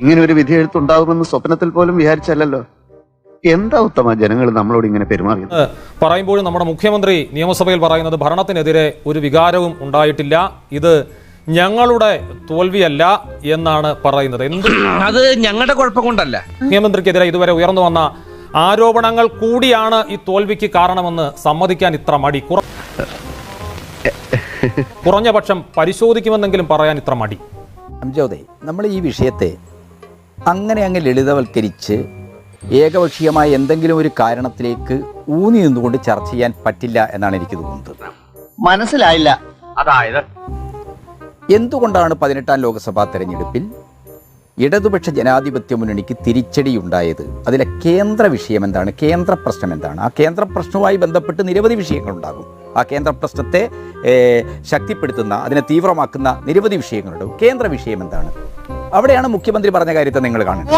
ഇങ്ങനെ ഒരു വിധി എഴുത്തുണ്ടാകുമെന്ന് സ്വപ്നത്തിൽ പോലും വിചാരിച്ചല്ലോ എന്താ ഉത്തമ ജനങ്ങൾ നമ്മളോട് ഇങ്ങനെ പെരുമാറിയത്? പറയുമ്പോഴും നമ്മുടെ മുഖ്യമന്ത്രി നിയമസഭയിൽ പറയുന്നത് ഭരണത്തിനെതിരെ ഒരു വികാരവും ഉണ്ടായിട്ടില്ല. ഇത് ഞങ്ങളുടെ തോൽവിയല്ല എന്നാണ് പറയുന്നത്. എന്ത് അത് ഞങ്ങളുടെ കുഴപ്പം കൊണ്ടല്ല. മുഖ്യമന്ത്രിക്കെതിരെ ഇതുവരെ ഉയർന്നു വന്ന ആരോപണങ്ങൾ കൂടിയാണ് ഈ തോൽവിക്ക് കാരണമെന്ന് സമ്മതിക്കാൻ ഇത്ര മടി. കുറ- കുറഞ്ഞ പക്ഷം പരിശോധിക്കുമെന്നെങ്കിലും പറയാൻ ഇത്ര മടി. അംജോദേ നമ്മൾ ഈ വിഷയത്തെ അങ്ങനെ അങ്ങ് ലളിതവൽക്കരിച്ച് ഏകപക്ഷീയമായ എന്തെങ്കിലും ഒരു കാരണത്തിലേക്ക് ഊന്നി നിന്നുകൊണ്ട് ചർച്ച ചെയ്യാൻ പറ്റില്ല എന്നാണ് എനിക്ക് തോന്നുന്നത്. മനസ്സിലായില്ല. അതായത്? എന്തുകൊണ്ടാണ് പതിനെട്ടാം ലോക്സഭാ തെരഞ്ഞെടുപ്പിൽ ഇടതുപക്ഷ ജനാധിപത്യ മുന്നണിക്ക് തിരിച്ചടിയുണ്ടായത് അതിലെ കേന്ദ്ര വിഷയം എന്താണ്? കേന്ദ്ര പ്രശ്നം എന്താണ്? ആ കേന്ദ്ര പ്രശ്നവുമായി ബന്ധപ്പെട്ട് നിരവധി വിഷയങ്ങളുണ്ടാകും. ആ കേന്ദ്ര പ്രശ്നത്തെ ശക്തിപ്പെടുത്തുന്ന അതിനെ തീവ്രമാക്കുന്ന നിരവധി വിഷയങ്ങളുണ്ട്. കേന്ദ്ര വിഷയം എന്താണ്? അവിടെയാണ് മുഖ്യമന്ത്രി പറഞ്ഞ കാര്യത്തെ നിങ്ങൾ കാണുന്നത്.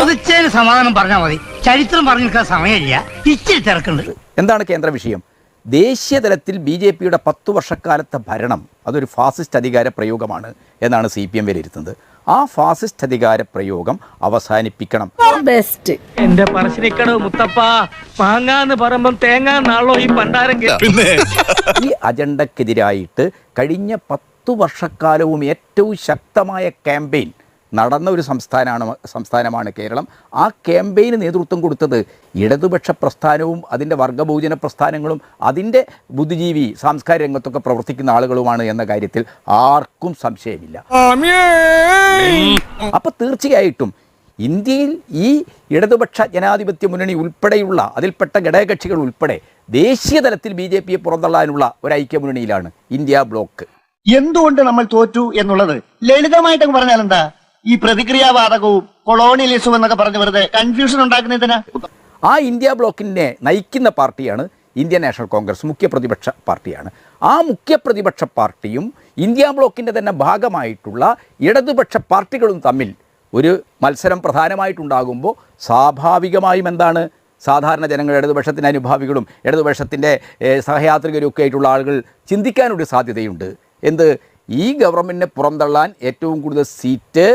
സമാധാനം പറഞ്ഞാൽ മതി. ചരിത്രം പറഞ്ഞു സമയമില്ല. ഇച്ചിരി തിരക്കുണ്ട്. എന്താണ് കേന്ദ്ര വിഷയം? ദേശീയ തലത്തിൽ ബി ജെ പിയുടെ പത്തു വർഷക്കാലത്തെ ഭരണം അതൊരു ഫാസിസ്റ്റ് അധികാര പ്രയോഗമാണ് എന്നാണ് സി പി എം വിലയിരുത്തുന്നത്. ആ ഫാസിസ്റ്റ് അധികാര പ്രയോഗം അവസാനിപ്പിക്കണം. ബെസ്റ്റ് എന്റെ പറശ്ശിനിക്കടവ് മുത്തപ്പ മാങ്ങാന്ന് പറയുമ്പം തേങ്ങാന്നാണല്ലോ ഈ പണ്ടാരം ഈ അജണ്ടക്കെതിരായിട്ട് കഴിഞ്ഞ പത്തു വർഷക്കാലവും ഏറ്റവും ശക്തമായ ക്യാമ്പയിൻ നടന്ന ഒരു സംസ്ഥാനമാണ് സംസ്ഥാനമാണ് കേരളം. ആ ക്യാമ്പയിന് നേതൃത്വം കൊടുത്തത് ഇടതുപക്ഷ പ്രസ്ഥാനവും അതിന്റെ വർഗബഹുജന പ്രസ്ഥാനങ്ങളും അതിന്റെ ബുദ്ധിജീവി സാംസ്കാരിക രംഗത്തൊക്കെ പ്രവർത്തിക്കുന്ന ആളുകളുമാണ് എന്ന കാര്യത്തിൽ ആർക്കും സംശയമില്ല. അപ്പോൾ തീർച്ചയായിട്ടും ഇന്ത്യയിൽ ഈ ഇടതുപക്ഷ ജനാധിപത്യ മുന്നണി ഉൾപ്പെടെയുള്ള അതിൽപ്പെട്ട ഘടകകക്ഷികൾ ഉൾപ്പെടെ ദേശീയ തലത്തിൽ ബി ജെ പിയെ പുറന്തള്ളാനുള്ള ഒരു ഐക്യമുന്നണിയിലാണ് ഇന്ത്യ ബ്ലോക്ക്. എന്തുകൊണ്ട് നമ്മൾ തോറ്റു എന്നുള്ളത് ലളിതമായിട്ട് പറഞ്ഞാൽ എന്താ ഈ പ്രതിക്രിയാവാദകവും കൊളോണിയലിസവും എന്നൊക്കെ പറഞ്ഞ് വെറുതെ കൺഫ്യൂഷൻ ഉണ്ടാക്കുന്നതിനാ ആ ഇന്ത്യ ബ്ലോക്കിനെ നയിക്കുന്ന പാർട്ടിയാണ് ഇന്ത്യൻ നാഷണൽ കോൺഗ്രസ് മുഖ്യ പ്രതിപക്ഷ പാർട്ടിയാണ്. ആ മുഖ്യ പ്രതിപക്ഷ പാർട്ടിയും ഇന്ത്യ ബ്ലോക്കിന്റെ തന്നെ ഭാഗമായിട്ടുള്ള ഇടതുപക്ഷ പാർട്ടികളും തമ്മിൽ ഒരു മത്സരം പ്രധാനമായിട്ടുണ്ടാകുമ്പോൾ സ്വാഭാവികമായും എന്താണ്? സാധാരണ ജനങ്ങൾ ഇടതുപക്ഷത്തിന്റെ അനുഭാവികളും ഇടതുപക്ഷത്തിന്റെ സഹയാത്രികരും ഒക്കെ ആയിട്ടുള്ള ആളുകൾ ചിന്തിക്കാനൊരു സാധ്യതയുണ്ട്. എന്ത്? ഈ ഗവൺമെന്റിനെ പുറന്തള്ളാൻ ഏറ്റവും കൂടുതൽ സീറ്റ്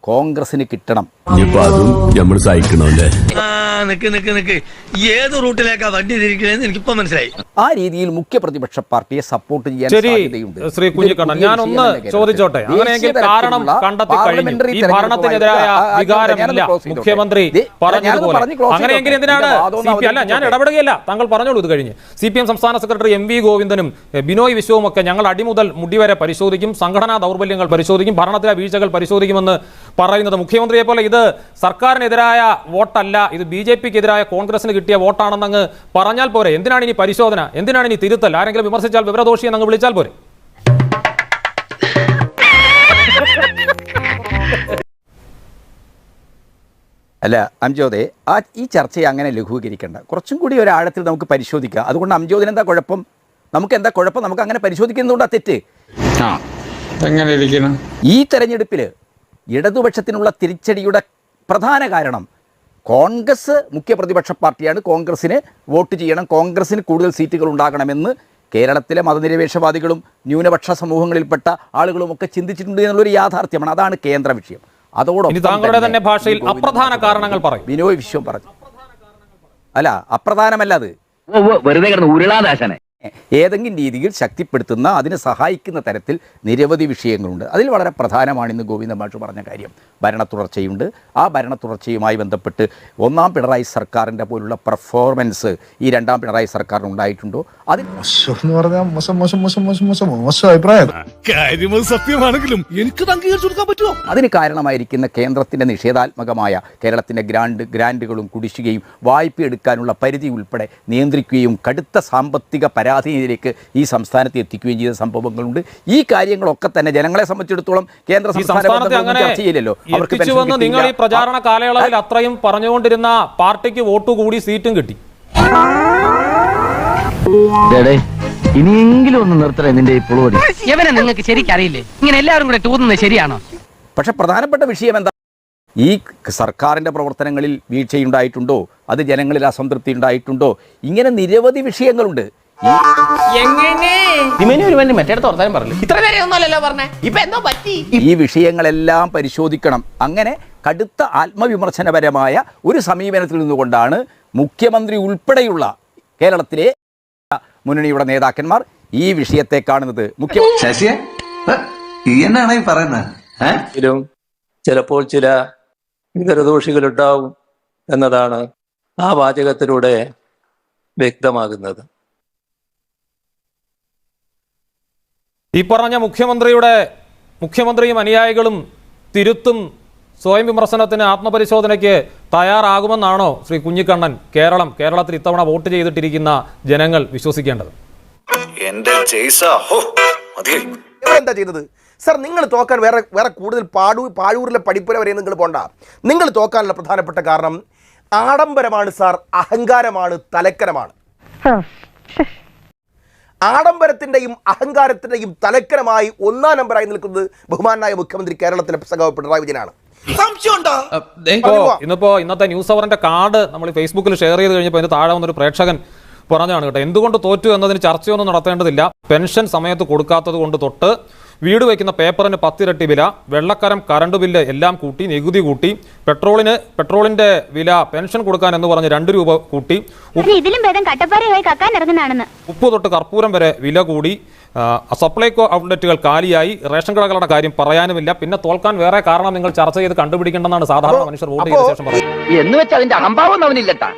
കോൺഗ്രസിന് കിട്ടണം. ഇനിയിപ്പോ അതും നമ്മൾ സഹിക്കണമല്ലേ? നിക്ക് നിക്ക് നിക്ക്. ഏത് റൂട്ടിലേക്കാ വണ്ടി തിരിക്കണേന്ന് എനിക്കിപ്പോ മനസ്സിലായി. ആ രീതിയിൽ മുഖ്യ പ്രതിപക്ഷ പാർട്ടിയെ സപ്പോർട്ട് ചെയ്യാൻ ശരി സാധ്യതയുണ്ട്. ശ്രീ കുഞ്ഞിക്കണ്ണൻ ഞാൻ ഒന്ന് ചോദിച്ചോട്ടെ? അങ്ങനെയെങ്കിൽ കാരണം കണ്ടെത്തി കഴിഞ്ഞു. ഈ ഭരണത്തിനെതിരായ വികാരമില്ല. മുഖ്യമന്ത്രി പറഞ്ഞതുപോലെ. അങ്ങനെയെങ്കിൽ എന്തിനാണ്? എന്റെ സി പി അല്ല ഞാൻ ഇടപെടുകയല്ല. ഇടപെടുകയില്ല താങ്കൾ പറഞ്ഞോളൂ ഇത് കഴിഞ്ഞ്. സി പി എം സംസ്ഥാന സെക്രട്ടറി എം വി ഗോവിന്ദനും ബിനോയ് വിശ്വവും ഒക്കെ ഞങ്ങൾ അടിമുതൽ മുടിവരെ പരിശോധിക്കും സംഘടനാ ദൗർബല്യങ്ങൾ പരിശോധിക്കും ഭരണത്തിലെ വീഴ്ചകൾ പരിശോധിക്കുമെന്ന് പറയുന്നത്. മുഖ്യമന്ത്രിയെ പോലെ ഇത് സർക്കാരിനെതിരായ വോട്ടല്ല. ഇത് ബി ജെ പിക്കെതിരായ കോൺഗ്രസിന് കിട്ടിയ വോട്ടാണെന്ന് അങ്ങ് പറഞ്ഞാൽ പോരെ. എന്തിനാണ് ഇനി പരിശോധന? എന്തിനാണ് ഇനി തിരുത്തൽ? ആരെങ്കിലും വിമർശിച്ചാൽ വിവരദോഷി അങ്ങ് വിളിച്ചാൽ പോരെ. അല്ല അംജോദെ ആ ഈ ചർച്ചയെ അങ്ങനെ ലഘൂകരിക്കേണ്ട. കുറച്ചും കൂടി ഒരാഴത്തിൽ നമുക്ക് പരിശോധിക്കാം. അതുകൊണ്ട് അംജോദിന് എന്താ കുഴപ്പം? നമുക്ക് എന്താ കുഴപ്പം? നമുക്ക് അങ്ങനെ പരിശോധിക്കുന്നതുകൊണ്ടാ തെറ്റ്. എങ്ങനെ ഇരിക്കണം ഈ തെരഞ്ഞെടുപ്പിൽ ഇടതുപക്ഷത്തിനുള്ള തിരിച്ചടിയുടെ പ്രധാന കാരണം കോൺഗ്രസ് മുഖ്യ പ്രതിപക്ഷ പാർട്ടിയാണ്. കോൺഗ്രസ്സിന് വോട്ട് ചെയ്യണം. കോൺഗ്രസ്സിന് കൂടുതൽ സീറ്റുകൾ ഉണ്ടാകണമെന്ന് കേരളത്തിലെ മതനിരപേക്ഷവാദികളും ന്യൂനപക്ഷ സമൂഹങ്ങളിൽപ്പെട്ട ആളുകളും ഒക്കെ ചിന്തിച്ചിട്ടുണ്ട് എന്നുള്ളൊരു യാഥാർത്ഥ്യമാണ്. അതാണ് കേന്ദ്ര വിഷയം. അതോടൊപ്പം ഇനി താങ്കളുടെ തന്നെ ഭാഷയിൽ അപ്രധാന പറഞ്ഞു. കാരണങ്ങൾ പറയും. ബിനോയ് വിശ്വം പറഞ്ഞു. അല്ല അപ്രധാനമല്ല അത്. വെറുതെ കിടന്ന് ഉരുളാദാശനെ. ഏതെങ്കിലും രീതിയിൽ ശക്തിപ്പെടുത്തുന്ന അതിനെ സഹായിക്കുന്ന തരത്തിൽ നിരവധി വിഷയങ്ങളുണ്ട്. അതിൽ വളരെ പ്രധാനമാണ് ഇന്ന് ഗോവിന്ദ മാഷ് പറഞ്ഞ കാര്യം. ഭരണ തുടർച്ചയുണ്ട് ആ ഭരണ തുടർച്ചയുമായി ബന്ധപ്പെട്ട് ഒന്നാം പിണറായി സർക്കാരിന്റെ പോലുള്ള പെർഫോമൻസ് ഈ രണ്ടാം പിണറായി സർക്കാരിന് ഉണ്ടായിട്ടുണ്ടോ? അതിൽ എന്ന് പറഞ്ഞാൽ മോശം മോശം മോശം മോശം മോശം മോശം അഭിപ്രായം. കാര്യം സത്യമാണെങ്കിലും എനിക്ക് അംഗീകരിച്ചു കൊടുക്കാൻ പറ്റുമോ? അതിന് കാരണമായിരിക്കുന്ന കേന്ദ്രത്തിന്റെ നിഷേധാത്മകമായ കേരളത്തിന്റെ ഗ്രാൻഡ് ഗ്രാൻഡുകളും കുടിശ്ശികയും വായ്പ എടുക്കാനുള്ള പരിധി ഉൾപ്പെടെ നിയന്ത്രിക്കുകയും കടുത്ത സാമ്പത്തിക പരാധീനതയിലേക്ക് ഈ സംസ്ഥാനത്ത് എത്തിക്കുകയും ചെയ്ത സംഭവങ്ങളുണ്ട്. ഈ കാര്യങ്ങളൊക്കെ തന്നെ ജനങ്ങളെ സംബന്ധിച്ചിടത്തോളം കേന്ദ്ര ചർച്ച ചെയ്യില്ലല്ലോ. അവർക്ക് നിങ്ങൾ ഈ പ്രചാരണ കാലയളവിൽ അത്രയും പറഞ്ഞുകൊണ്ടിരുന്ന പാർട്ടിക്ക് വോട്ട് കൂടി സീറ്റും കിട്ടി. ഇനിയെങ്കിലും ഒന്ന് നിർത്തണേ നിന്റെ ഈ പുളുവടി ഇവനെ നിങ്ങൾക്ക് ശരിക്കറിയില്ലേ? ഇങ്ങനെ എല്ലാവരും കൂടെ തൂതുന്നത് ശരിയാണോ? പക്ഷെ പ്രധാനപ്പെട്ട വിഷയം എന്താ? ഈ സർക്കാരിന്റെ പ്രവർത്തനങ്ങളിൽ വീഴ്ചയുണ്ടായിട്ടുണ്ടോ? അത് ജനങ്ങളിൽ അസംതൃപ്തി ഉണ്ടായിട്ടുണ്ടോ? ഇങ്ങനെ നിരവധി വിഷയങ്ങളുണ്ട്. ഈ വിഷയങ്ങളെല്ലാം പരിശോധിക്കണം. അങ്ങനെ കടുത്ത ആത്മവിമർശനപരമായ ഒരു സമീപനത്തിൽ നിന്നുകൊണ്ടാണ് മുഖ്യമന്ത്രി ഉൾപ്പെടെയുള്ള കേരളത്തിലെ മുന്നണിയുടെ നേതാക്കന്മാർ ഈ വിഷയത്തെ കാണുന്നത് മുഖ്യ ശശിയെ? ഈ എന്നാണ് ഈ പറയുന്നത്? ചിലപ്പോൾ ചില വിവരദോഷികളുണ്ടാവും എന്നതാണ് ആ വാചകത്തിലൂടെ വ്യക്തമാകുന്നത്. ഈ പറഞ്ഞ മുഖ്യമന്ത്രിയുടെ മുഖ്യമന്ത്രിയും അനുയായികളും തിരുത്തും സ്വയം വിമർശനത്തിന് ആത്മപരിശോധനയ്ക്ക് തയ്യാറാകുമെന്നാണോ ശ്രീ കുഞ്ഞിക്കണ്ണൻ കേരളം കേരളത്തിൽ ഇത്തവണ വോട്ട് ചെയ്തിട്ടിരിക്കുന്ന ജനങ്ങൾ വിശ്വസിക്കേണ്ടത്? എന്റെ എന്താ ചെയ്തത് സർ നിങ്ങൾ തോക്കാൻ വേറെ വേറെ കൂടുതൽ പാടു പാഴൂരിലെ പഠിപ്പുര വരെ നിങ്ങൾ പോണ്ട. നിങ്ങൾ തോക്കാനുള്ള പ്രധാനപ്പെട്ട കാരണം ആഡംബരമാണ് സാർ അഹങ്കാരമാണ് തലക്കരമാണ് ആഡംബരത്തിന്റെയും അഹങ്കാരത്തിന്റെയും തലക്കരമായി ഒന്നാം നമ്പറായി നിൽക്കുന്നത് ബഹുമാനായ മുഖ്യമന്ത്രി കേരളത്തിലെ സഖാവ് പിണറായി വിജയനാണ്. ഇന്നിപ്പോ ഇന്നത്തെ ന്യൂസ് അവറിന്റെ കാർഡ് നമ്മൾ ഫേസ്ബുക്കിൽ ഷെയർ ചെയ്ത് കഴിഞ്ഞപ്പോൾ അതിന്റെ താഴെ വന്നൊരു പ്രേക്ഷകൻ പറഞ്ഞാണ് കേട്ടോ എന്തുകൊണ്ട് തോറ്റു എന്നതിന് ചർച്ചയൊന്നും നടത്തേണ്ടതില്ല. പെൻഷൻ സമയത്ത് കൊടുക്കാത്തത് കൊണ്ട് തൊട്ട് വീട് വയ്ക്കുന്ന പേപ്പറിന് പത്തിരട്ടി വില വെള്ളക്കരം കറണ്ട് ബില്ല് എല്ലാം കൂട്ടി നികുതി കൂട്ടി പെട്രോളിന് പെട്രോളിന്റെ വില പെൻഷൻ കൊടുക്കാൻ എന്ന് പറഞ്ഞ് രണ്ട് രൂപ കൂട്ടി ഉപ്പ് തൊട്ട് കർപ്പൂരം വരെ വില കൂടി സപ്ലൈകോ ഔട്ട്ലെറ്റുകൾ കാലിയായി. റേഷൻ കടകളുടെ കാര്യം പറയാനുമില്ല. പിന്നെ തോൽക്കാൻ വേറെ കാരണം നിങ്ങൾ ചർച്ച ചെയ്ത് കണ്ടുപിടിക്കേണ്ടെന്നാണ് സാധാരണ മനുഷ്യർ വോട്ട് ചെയ്ത ശേഷം പറയുന്നത്. എന്ന് വെച്ച് അതിന്റെ അഹംഭാവം അവനില്ലട്ടാ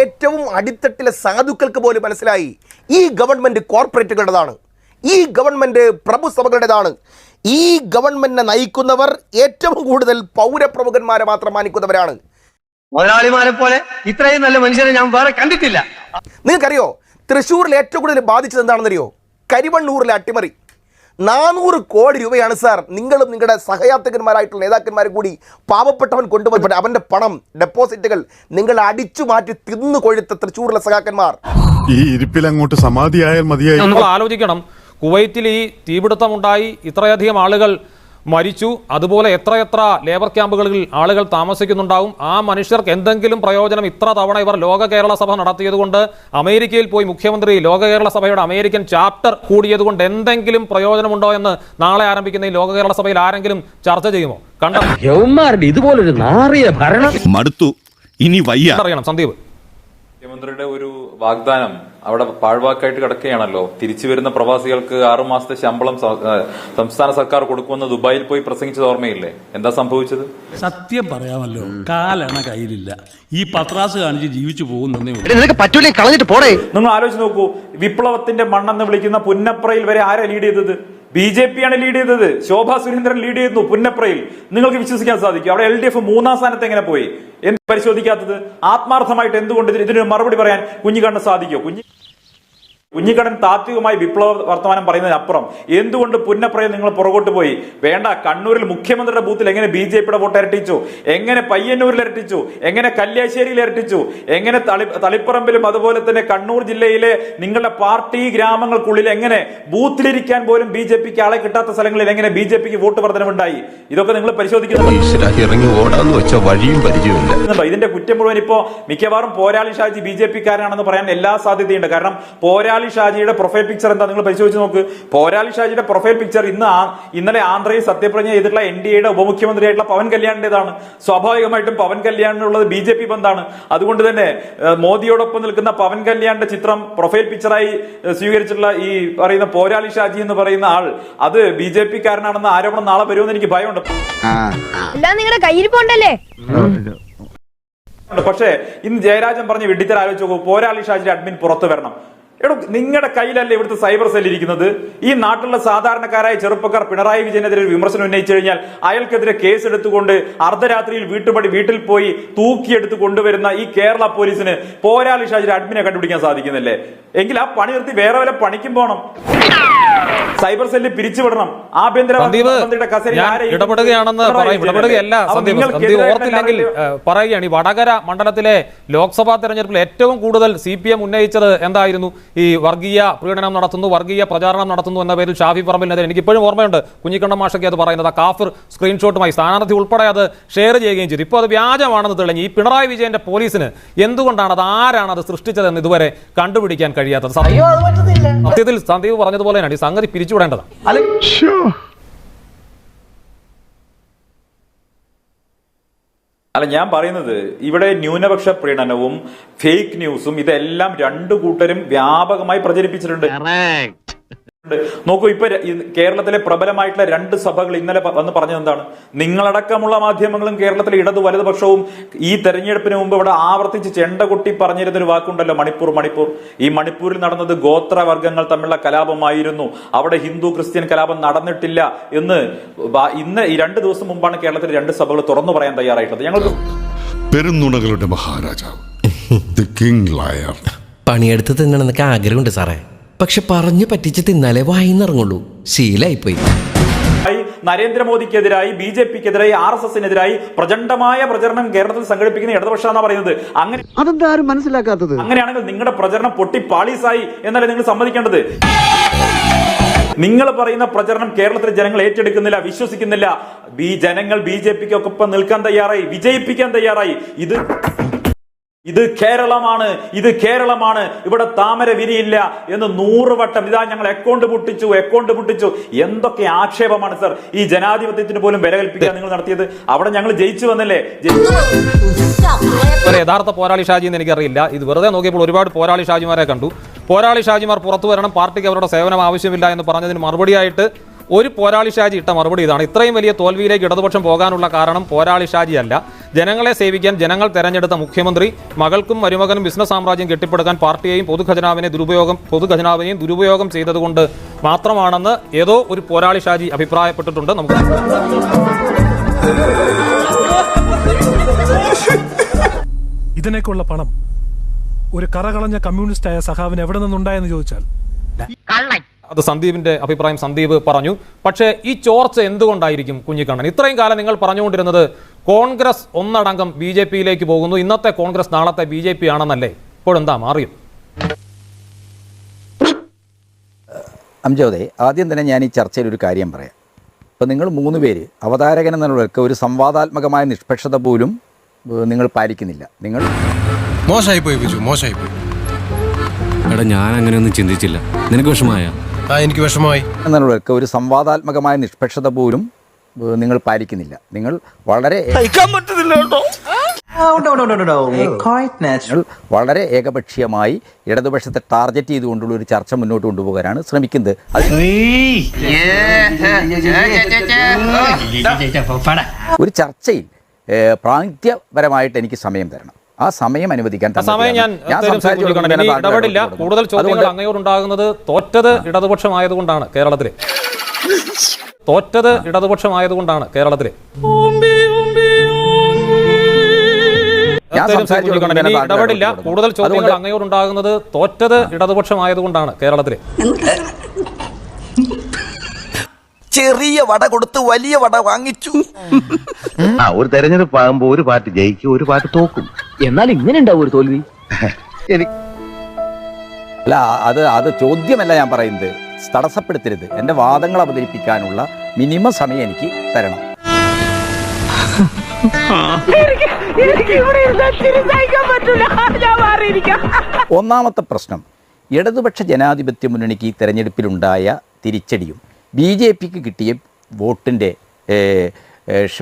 ഏറ്റവും അടിത്തട്ടിലെ സാധുക്കൾക്ക് പോലും മനസ്സിലായി. ഈ ഗവൺമെന്റ് കോർപ്പറേറ്റുകളുടേതാണ്. ഈ ഗവൺമെന്റ് പ്രഭുസഭകളുടേതാണ്. ഈ ഗവൺമെന്റിനെ നയിക്കുന്നവർ ഏറ്റവും കൂടുതൽ പൗരപ്രമുഖന്മാരെ മാത്രം മാനിക്കുന്നവരാണ്. മുതലാളിമാരെ പോലെ ഇത്രയും നല്ല മനുഷ്യരെ ഞാൻ വേറെ കണ്ടിട്ടില്ല. നിങ്ങൾക്കറിയോ? തൃശ്ശൂരിൽ ഏറ്റവും കൂടുതൽ ബാധിച്ചത് എന്താണെന്നറിയോ? കരിവണ്ണൂരിലെ അട്ടിമറി. നാനൂറ് കോടി രൂപയാണ് സാർ നിങ്ങളും നിങ്ങളുടെ സഹയാത്രികന്മാരായിട്ടുള്ള നേതാക്കന്മാരും കൂടി പാവപ്പെട്ടവൻ കൊണ്ടുപോയി അവന്റെ പണം ഡെപ്പോസിറ്റുകൾ നിങ്ങൾ അടിച്ചു മാറ്റി തിന്നു കൊഴുത്ത തൃശ്ശൂരിലെ സഖാക്കന്മാർ. ഈ ഇരിപ്പിൽ അങ്ങോട്ട് സമാധിയായാൽ മതിയായി. നമ്മൾ ആലോചിക്കണം. കുവൈത്തിൽ ഈ തീപിടുത്തമുണ്ടായി ഇത്രയധികം ആളുകൾ മരിച്ചു. അതുപോലെ എത്രയെത്ര ലേബർ ക്യാമ്പുകളിൽ ആളുകൾ താമസിക്കുന്നുണ്ടാവും. ആ മനുഷ്യർക്ക് എന്തെങ്കിലും പ്രയോജനം ഇത്ര തവണ ഇവർ ലോക കേരള സഭ നടത്തിയതുകൊണ്ട് അമേരിക്കയിൽ പോയി മുഖ്യമന്ത്രി ലോക കേരള സഭയുടെ അമേരിക്കൻ ചാപ്റ്റർ കൂടിയതുകൊണ്ട് എന്തെങ്കിലും പ്രയോജനമുണ്ടോ എന്ന് നാളെ ആരംഭിക്കുന്ന ഈ ലോക കേരള സഭയിൽ ആരെങ്കിലും ചർച്ച ചെയ്യുമോ? കണ്ടോ? ഇതുപോലൊരു നാറിയ ഭരണം. മടുത്തു. ഇനി വയ്യ. അറിയണം സന്ദീപ്. മുഖ്യമന്ത്രിയുടെ ഒരു വാഗ്ദാനം അവിടെ പാഴ്വാക്കായിട്ട് കിടക്കുകയാണല്ലോ. തിരിച്ചു വരുന്ന പ്രവാസികൾക്ക് ആറുമാസത്തെ ശമ്പളം സംസ്ഥാന സർക്കാർ കൊടുക്കുമെന്ന് ദുബായിൽ പോയി പ്രസംഗിച്ചത് ഓർമ്മയില്ലേ? എന്താ സംഭവിച്ചത്? സത്യം പറയാമല്ലോ. കാലാണ് കയ്യിലില്ല. ഈ പത്രാസ് കാണിച്ച് ജീവിച്ചു പോകുന്നേ പറ്റൂലേ കളഞ്ഞിട്ട് പോടേ. നിങ്ങൾ ആലോചിച്ച് നോക്കൂ. വിപ്ലവത്തിന്റെ മണ്ണെന്ന് വിളിക്കുന്ന പുന്നപ്രയിൽ വരെ ആരാ ലീഡ് ചെയ്തത്? ബി ജെ പി ആണ് ലീഡ് ചെയ്തത്. ശോഭാ സുരേന്ദ്രൻ ലീഡ് ചെയ്യുന്നു പുന്നപ്രയിൽ. നിങ്ങൾക്ക് വിശ്വസിക്കാൻ സാധിക്കും. അവിടെ എൽ ഡി എഫ് മൂന്നാം സ്ഥാനത്ത് എങ്ങനെ പോയി? എന്ത് പരിശോധിക്കാത്തത്? ആത്മാർത്ഥമായിട്ട് എന്തുകൊണ്ട് ഇതിന് മറുപടി പറയാൻ കുഞ്ഞിക്കണ്ണ് സാധിക്കുമോ? കുഞ്ഞി കുഞ്ഞിക്കണ്ണൻ താത്വികമായി വിപ്ലവ വർത്തമാനം പറയുന്നതിനപ്പുറം എന്തുകൊണ്ട് പുന്നപ്രയം നിങ്ങൾ പുറകോട്ട് പോയി? വേണ്ട കണ്ണൂരിൽ മുഖ്യമന്ത്രിയുടെ ബൂത്തിൽ എങ്ങനെ ബി ജെ പിയുടെ വോട്ട് ഇരട്ടിച്ചു? എങ്ങനെ പയ്യന്നൂരിൽ ഇരട്ടിച്ചു? എങ്ങനെ കല്യാശ്ശേരിയിൽ ഇരട്ടിച്ചു? എങ്ങനെ തളി തളിപ്പറമ്പിലും അതുപോലെ തന്നെ കണ്ണൂർ ജില്ലയിലെ നിങ്ങളുടെ പാർട്ടി ഗ്രാമങ്ങൾക്കുള്ളിൽ എങ്ങനെ ബൂത്തിലിരിക്കാൻ പോലും ബി ജെ പിക്ക് ആളെ കിട്ടാത്ത സ്ഥലങ്ങളിൽ എങ്ങനെ ബി ജെ പിക്ക് വോട്ട് വർധനമുണ്ടായി ഇതൊക്കെ നിങ്ങൾ പരിശോധിക്കുന്നു ഇറങ്ങി ഓടാന്ന് വെച്ച വഴിയും പരിചയമില്ല ഇതിന്റെ കുറ്റം മുഴുവൻ ഇപ്പോ മിക്കവാറും പോരാളി ഷാജി ബി ജെ പിക്കാരനാണെന്ന് പറയാൻ എല്ലാ സാധ്യതയുണ്ട്. കാരണം പോരാളി ഷാജിയുടെ പ്രൊഫൈൽ പിക്ചർ എന്താ? നിങ്ങൾ പരിശോധിച്ച് നോക്ക്. പോരാളി ഷാജിയുടെ പ്രൊഫൈൽ പിക്ചർ ഇന്ന് ഇന്നലെ ആന്ധ്രയിൽ സത്യപ്രതിജ്ഞ ചെയ്തിട്ടുള്ള എൻ ഡി എയുടെ ഉപമുഖ്യമന്ത്രിയായിട്ടുള്ള പവൻ കല്യാണിന്റേതാണ് സ്വാഭാവികമായിട്ടും പവൻ കല്യാണിനുള്ളത് ബി ജെ പി ബന്ധാണ് അതുകൊണ്ട് തന്നെ മോദിയോടൊപ്പം നിൽക്കുന്ന പവൻ കല്യാണിന്റെ ചിത്രം പ്രൊഫൈൽ പിക്ചറായി സ്വീകരിച്ചിട്ടുള്ള ഈ പറയുന്ന പോരാളി ഷാജി എന്ന് പറയുന്ന ആൾ അത് ബി ജെ പി കാരനാണെന്ന ആരോപണം നാളെ വരുമെന്ന് എനിക്ക് ഭയമുണ്ട്. നിങ്ങളുടെ കയ്യിൽ പോണ്ടല്ലേ. പക്ഷേ ഇന്ന് ജയരാജൻ പറഞ്ഞ് വെഡിത്തര ആലോചിച്ച് പോരാളി ഷാജിയുടെ അഡ്മിൻ പുറത്തു വരണം. എടോ നിങ്ങളുടെ കയ്യിലല്ലേ ഇവിടുത്തെ സൈബർ സെൽ ഇരിക്കുന്നത്? ഈ നാട്ടിലുള്ള സാധാരണക്കാരായ ചെറുപ്പക്കാർ പിണറായി വിജയനെതിരെ വിമർശനം ഉന്നയിച്ചു കഴിഞ്ഞാൽ അയാൾക്കെതിരെ കേസ് എടുത്തുകൊണ്ട് അർദ്ധരാത്രിയിൽ വീട്ടുപടി വീട്ടിൽ പോയി തൂക്കിയെടുത്ത് കൊണ്ടുവരുന്ന ഈ കേരള പോലീസിന് പോരാളി ഷാജിയുടെ അഡ്മിനെ കണ്ടുപിടിക്കാൻ സാധിക്കുന്നില്ലേ? എങ്കിൽ ആ പണി നിർത്തി വേറെ വല്ല പണിക്കും പോകണം സൈബർ സെല്ല് പിരിച്ചുവിടണം ആഭ്യന്തര? ഇടപെടുകയാണെന്ന് പറയും. ഇടപെടുകയല്ല ഓർത്തില്ലെങ്കിൽ പറയുകയാണ് ഈ വടകര മണ്ഡലത്തിലെ ലോക്സഭാ തെരഞ്ഞെടുപ്പിൽ ഏറ്റവും കൂടുതൽ സി പി എം ഉന്നയിച്ചത് എന്തായിരുന്നു? ഈ വർഗീയ പ്രീണനം നടത്തുന്നു വർഗീയ പ്രചാരണം നടത്തുന്നു എന്ന പേരിൽ ഷാഫി പറമ്പിലിനെതിരെ എനിക്ക് ഇപ്പോഴും ഓർമ്മയുണ്ട്. കുഞ്ഞിക്കണ്ണ മാഷൊക്കെ അത് പറയുന്നത്. ആ കാഫിർ സ്ക്രീൻഷോട്ടുമായി സ്ഥാനാർത്ഥി ഉൾപ്പെടെ അത് ഷെയർ ചെയ്യുകയും ചെയ്തു. ഇപ്പോൾ അത് വ്യാജമാണെന്ന് തെളിഞ്ഞ് ഈ പിണറായി വിജയന്റെ പോലീസിന് എന്തുകൊണ്ടാണ് അത് ആരാണ് അത് സൃഷ്ടിച്ചതെന്ന് ഇതുവരെ കണ്ടുപിടിക്കാൻ കഴിയാത്തത്? സത്യം- സത്യത്തിൽ സന്ദീപ് പറഞ്ഞതുപോലെ തന്നെയാണ്. ഈ സംഗതി പിരിച്ചുവിടേണ്ടതാണ്. അല്ല ഞാൻ പറയുന്നത് ഇവിടെ ന്യൂനപക്ഷ പ്രീണനവും ഫേക്ക് ന്യൂസും ഇതെല്ലാം രണ്ടു കൂട്ടരും വ്യാപകമായി പ്രചരിപ്പിച്ചിട്ടുണ്ട്. നോക്കൂ ഇപ്പൊ കേരളത്തിലെ പ്രബലമായിട്ടുള്ള രണ്ട് സഭകൾ ഇന്നലെ വന്ന് പറഞ്ഞത് എന്താണ്? നിങ്ങളടക്കമുള്ള മാധ്യമങ്ങളും കേരളത്തിലെ ഇടതു വലതുപക്ഷവും ഈ തെരഞ്ഞെടുപ്പിന് മുമ്പ് ഇവിടെ ആവർത്തിച്ച് ചെണ്ട കൊട്ടി പറഞ്ഞിരുന്ന ഒരു വാക്കുണ്ടല്ലോ മണിപ്പൂർ മണിപ്പൂർ. ഈ മണിപ്പൂരിൽ നടന്നത് ഗോത്രവർഗങ്ങൾ തമ്മിലുള്ള കലാപമായിരുന്നു. അവിടെ ഹിന്ദു ക്രിസ്ത്യൻ കലാപം നടന്നിട്ടില്ല എന്ന് ഇന്ന് ഈ രണ്ട് ദിവസം മുമ്പാണ് കേരളത്തിലെ രണ്ട് സഭകൾ തുറന്നു പറയാൻ തയ്യാറായിട്ടുള്ളത്. ഞങ്ങൾക്ക് പെരുന്നുണകളുടെ മഹാരാജാവ്. ദി കിങ് ലയർ പണിയെടുത്ത് തിന്നണമെന്നൊക്കെ ആഗ്രഹമുണ്ട് സാറേ. പക്ഷെ പറഞ്ഞു പറ്റിച്ച് തിന്നാലേ വായിന്നിറങ്ങുള്ളൂ. ശീലായിപ്പോയി. ആയി നരേന്ദ്രമോദിക്കെതിരായി ബി ജെ പിക്കെതിരായി ആർ എസ് എസിനെതിരായി പ്രചണ്ഡമായ പ്രചരണം കേരളത്തിൽ സംഘടിപ്പിക്കുന്ന ഇടതുപക്ഷ എന്നാ പറയുന്നത്. അങ്ങനെ അതെന്താ ആരും മനസ്സിലാക്കാത്തത്? അങ്ങനെയാണെങ്കിൽ നിങ്ങളുടെ പ്രചരണം പൊട്ടി പാളീസായി എന്നല്ലേ നിങ്ങൾ സമ്മതിക്കേണ്ടത്? നിങ്ങൾ പറയുന്ന പ്രചരണം കേരളത്തിലെ ജനങ്ങൾ ഏറ്റെടുക്കുന്നില്ല വിശ്വസിക്കുന്നില്ല. ബി ജനങ്ങൾ ബി ജെ പിക്ക് ഒപ്പം നിൽക്കാൻ തയ്യാറായി വിജയിപ്പിക്കാൻ തയ്യാറായി. ഇത് ഇത് കേരളമാണ് ഇത് കേരളമാണ് ഇവിടെ താമര വിരിയില്ല എന്ന് നൂറ് വട്ടം ഇതാ ഞങ്ങൾ അക്കൗണ്ട് പൊട്ടിച്ചു അക്കൗണ്ട് പൊട്ടിച്ചു. എന്തൊക്കെ ആക്ഷേപമാണ് സർ ഈ ജനാധിപത്യത്തിന് പോലും വില കൽപ്പിക്കാൻ നിങ്ങൾ നടത്തിയത്? അവിടെ ഞങ്ങൾ ജയിച്ചു വന്നല്ലേ? യഥാർത്ഥ പോരാളി ഷാജി എന്ന് എനിക്കറിയില്ല. ഇത് വെറുതെ നോക്കിയപ്പോൾ ഒരുപാട് പോരാളി ഷാജിമാരെ കണ്ടു. പോരാളി ഷാജിമാർ പുറത്തു വരണം പാർട്ടിക്ക് അവരുടെ സേവനം ആവശ്യമില്ല എന്ന് പറഞ്ഞതിന് മറുപടിയായിട്ട് ഒരു പോരാളി ഷാജി ഇട്ട മറുപടി ഇതാണ്. ഇത്രയും വലിയ തോൽവിയിലേക്ക് ഇടതുപക്ഷം പോകാനുള്ള കാരണം പോരാളി ഷാജിയല്ല ജനങ്ങളെ സേവിക്കാൻ ജനങ്ങൾ തെരഞ്ഞെടുത്ത മുഖ്യമന്ത്രി മകൾക്കും മരുമകനും ബിസിനസ് സാമ്രാജ്യം കെട്ടിപ്പടുക്കാൻ പാർട്ടിയെയും പൊതുഖജനാവിനെ ദുരുപയോഗം പൊതുഖജനാവിനെയും ദുരുപയോഗം ചെയ്തതുകൊണ്ട് മാത്രമാണെന്ന് ഏതോ ഒരു പോരാളി ഷാജി അഭിപ്രായപ്പെട്ടിട്ടുണ്ട്. നമുക്ക് ഇതിനേക്കുള്ള പണം ഒരു കറകളഞ്ഞ കമ്മ്യൂണിസ്റ്റായ സഖാവിന് എവിടെ നിന്നുണ്ടായെന്ന് ചോദിച്ചാൽ അത് സന്ദീപിന്റെ അഭിപ്രായം സന്ദീപ് പറഞ്ഞു. പക്ഷേ ഈ ചോർച്ച എന്തുകൊണ്ടായിരിക്കും കുഞ്ഞിക്കണ്ണൻ? ഇത്രയും കാലം നിങ്ങൾ പറഞ്ഞുകൊണ്ടിരുന്നത് കോൺഗ്രസ് ഒന്നടങ്കം ബി ജെ പിയിലേക്ക് പോകുന്നു. ഇന്നത്തെ കോൺഗ്രസ് നാളത്തെ ബി ജെ പി ആണെന്നല്ലേ? ഇപ്പോഴെന്താ മാറിയും അംജോദേ ആദ്യം തന്നെ ഞാൻ ഈ ചർച്ചയിൽ ഒരു കാര്യം പറയാം. ഇപ്പോൾ നിങ്ങൾ മൂന്ന് പേര് അവതാരകൻ എന്നുള്ളവർക്ക് ഒരു സംവാദാത്മകമായ നിഷ്പക്ഷത പോലും നിങ്ങൾ പാലിക്കുന്നില്ല. നിങ്ങൾ മോശമായി പോയി ബിജു. മോശമായി പോയി എടാ ഞാൻ അങ്ങനെയൊന്നും ചിന്തിച്ചില്ല. നിനക്ക് വിഷമായ ആ എനിക്ക് വിഷമമായി എന്നുള്ളവർക്ക് ഒരു സംവാദാത്മകമായ നിഷ്പക്ഷത പോലും നിങ്ങൾ പാലിക്കുന്നില്ല നിങ്ങൾ വളരെ വളരെ ഏകപക്ഷീയമായി ഇടതുപക്ഷത്തെ ടാർഗറ്റ് ചെയ്തുകൊണ്ടുള്ള ഒരു ചർച്ച മുന്നോട്ട് കൊണ്ടുപോകാനാണ് ശ്രമിക്കുന്നത് ഒരു ചർച്ചയിൽ ഏഹ്, എനിക്ക് സമയം തരണം ആ സമയം അനുവദിക്കാൻ സമയം ഞാൻ ഇടപെടില്ല. കൂടുതൽ ചോദ്യങ്ങൾ അങ്ങയോടുണ്ടാകുന്നത് തോറ്റത് ഇടതുപക്ഷമായതുകൊണ്ടാണ് കേരളത്തിലെ. തോറ്റത് ഇടതുപക്ഷമായതുകൊണ്ടാണ് കേരളത്തിലെ. ഇടപെടില്ല. കൂടുതൽ ചോദ്യങ്ങൾ അങ്ങയോടുണ്ടാകുന്നത് തോറ്റത് ഇടതുപക്ഷമായതുകൊണ്ടാണ് കേരളത്തിലെ. ചെറിയ വട കൊടുത്ത് വലിയ വട വാങ്ങിച്ചു. ആ ഒരു തെരഞ്ഞെടുപ്പ് ആകുമ്പോ ഒരു പാർട്ടി ജയിക്കും ഒരു പാർട്ടി തോക്കും. എന്നാൽ ഇങ്ങനെ ഉണ്ടാവും ഒരു തോൽവി. അല്ല അത് അത് ചോദ്യമല്ല ഞാൻ പറയുന്നത്. തടസ്സപ്പെടുത്തരുത്. എന്റെ വാദങ്ങൾ അവതരിപ്പിക്കാനുള്ള മിനിമം സമയം എനിക്ക് തരണം. ഒന്നാമത്തെ പ്രശ്നം. ഇടതുപക്ഷ ജനാധിപത്യ മുന്നണിക്ക് ഈ തെരഞ്ഞെടുപ്പിലുണ്ടായ തിരിച്ചടിയും. ബി ജെ പിക്ക് കിട്ടിയ വോട്ടിന്റെ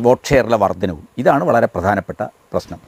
വോട്ട് ഷെയറിലെ വർധനവും ഇതാണ് വളരെ പ്രധാനപ്പെട്ട പ്രശ്നം.